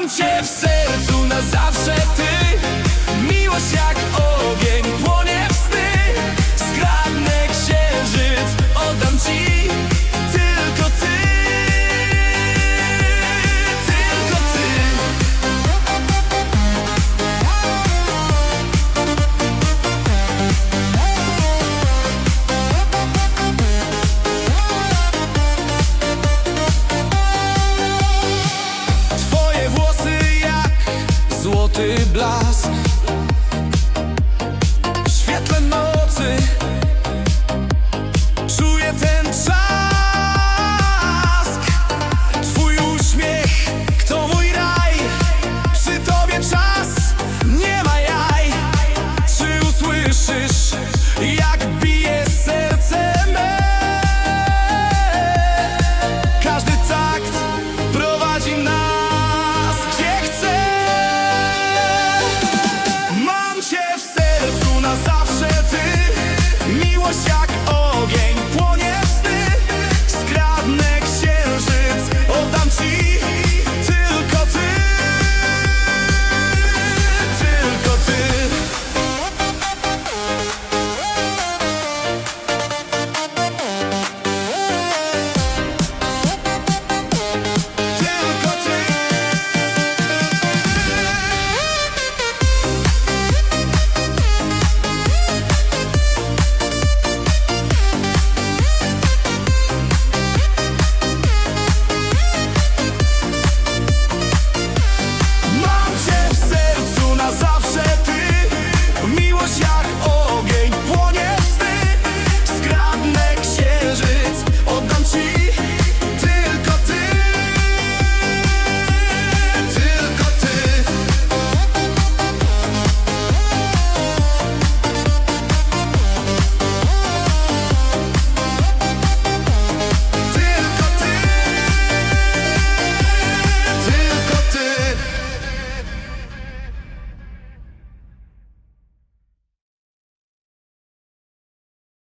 Mam cię w sercu na zawsze ty. Miłość ja ty blask Push your